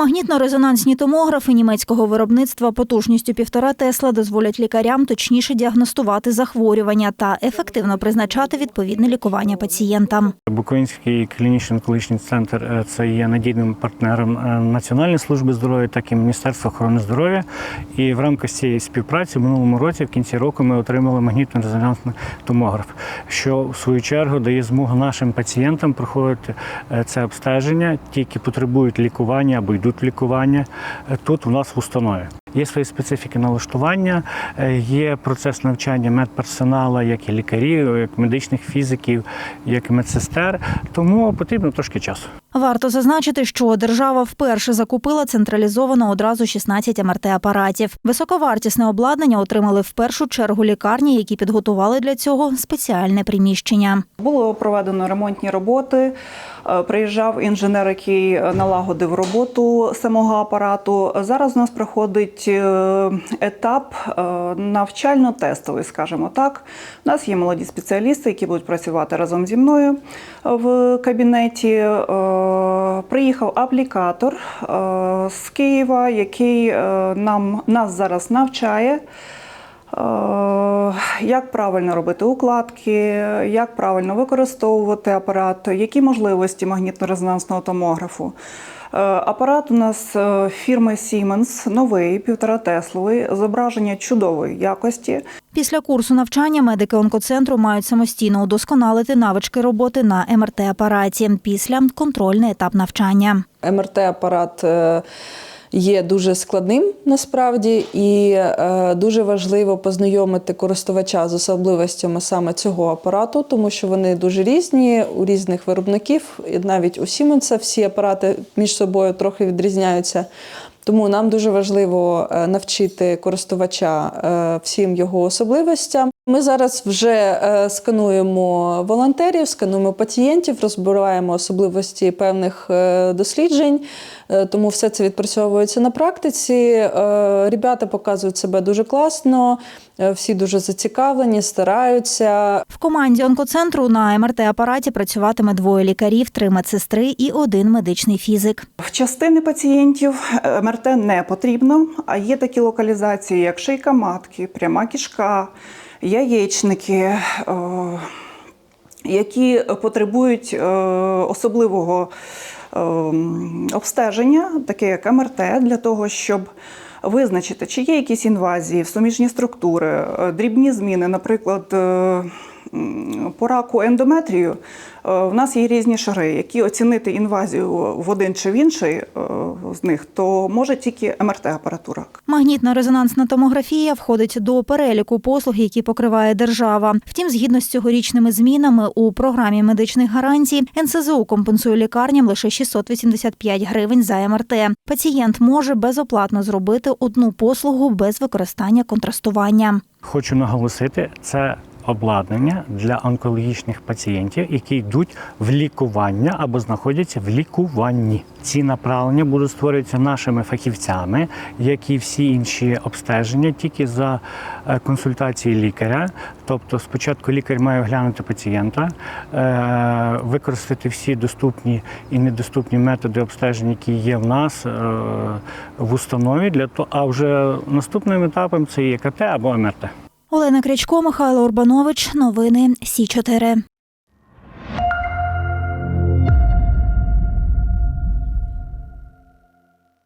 Магнітно-резонансні томографи німецького виробництва потужністю півтора Тесла дозволять лікарям точніше діагностувати захворювання та ефективно призначати відповідне лікування пацієнтам. Буковинський клінічний онкологічний центр е, це є надійним партнером е, Національної служби здоров'я, так і Міністерства охорони здоров'я. І в рамках цієї співпраці в минулому році, в кінці року, ми отримали магнітно-резонансний томограф, що в свою чергу дає змогу нашим пацієнтам проходити е, це обстеження, ті, які потребують лікування або йдуть в лікування е, тут у нас в установі. Є свої специфіки налаштування, е, є процес навчання медперсоналу, як і лікарів, як медичних фізиків, як і медсестер. Тому потрібно трошки часу. Варто зазначити, що держава вперше закупила централізовано одразу 16 МРТ-апаратів. Високовартісне обладнання отримали в першу чергу лікарні, які підготували для цього спеціальне приміщення. Було проведено ремонтні роботи. е, Приїжджав інженер, який е, налагодив роботу самого апарату. Зараз у нас проходить е, етап навчально-тестовий, скажімо так. У нас є молоді спеціалісти, які будуть працювати разом зі мною в кабінеті. Е, Приїхав аплікатор е, з Києва, який е, нам нас зараз навчає. Як правильно робити укладки, як правильно використовувати апарат, які можливості магнітно-резонансного томографу. Апарат у нас фірми Siemens, новий, півтора Тесловий, зображення чудової якості. Після курсу навчання медики онкоцентру мають самостійно удосконалити навички роботи на МРТ-апараті після контрольний етап навчання. МРТ-апарат е, є дуже складним насправді, і е, дуже важливо познайомити користувача з особливостями саме цього апарату, тому що вони дуже різні у різних виробників, і навіть у Siemens всі апарати між собою трохи відрізняються. Тому нам дуже важливо е, навчити користувача е, всім його особливостям. Ми зараз вже е, скануємо волонтерів, скануємо пацієнтів, розбираємо особливості певних е, досліджень. Е, Тому все це відпрацьовується на практиці. Ребята показують себе дуже класно, всі дуже зацікавлені, стараються. В команді онкоцентру на МРТ-апараті працюватиме двоє лікарів, три медсестри і один медичний фізик. В частини пацієнтів МРТ не потрібно, а є такі локалізації, як шийка матки, пряма кишка, яєчники, е, які потребують е, особливого е, обстеження, таке як МРТ, для того, щоб визначити, чи є якісь інвазії суміжні структури, дрібні зміни, наприклад. По раку ендометрію е, в нас є різні шари, які оцінити інвазію в один чи в інший е, з них, то може тільки МРТ-апаратура. Магнітно-резонансна томографія входить до переліку послуг, які покриває держава. Втім, згідно з цьогорічними змінами у програмі медичних гарантій, НСЗУ компенсує лікарням лише 685 гривень за МРТ. Пацієнт може безоплатно зробити одну послугу без використання контрастування. Хочу наголосити, це обладнання для онкологічних пацієнтів, які йдуть в лікування або знаходяться в лікуванні. Ці направлення будуть створюватися нашими фахівцями, як і всі інші обстеження, тільки за е, консультації лікаря. Тобто, спочатку лікар має оглянути пацієнта, е, використати всі доступні і недоступні методи обстеження, які є в нас е, в установі, для того, а вже наступним етапом це є КТ або МРТ. Олена Крячко, Михайло Урбанович. Новини Сі 4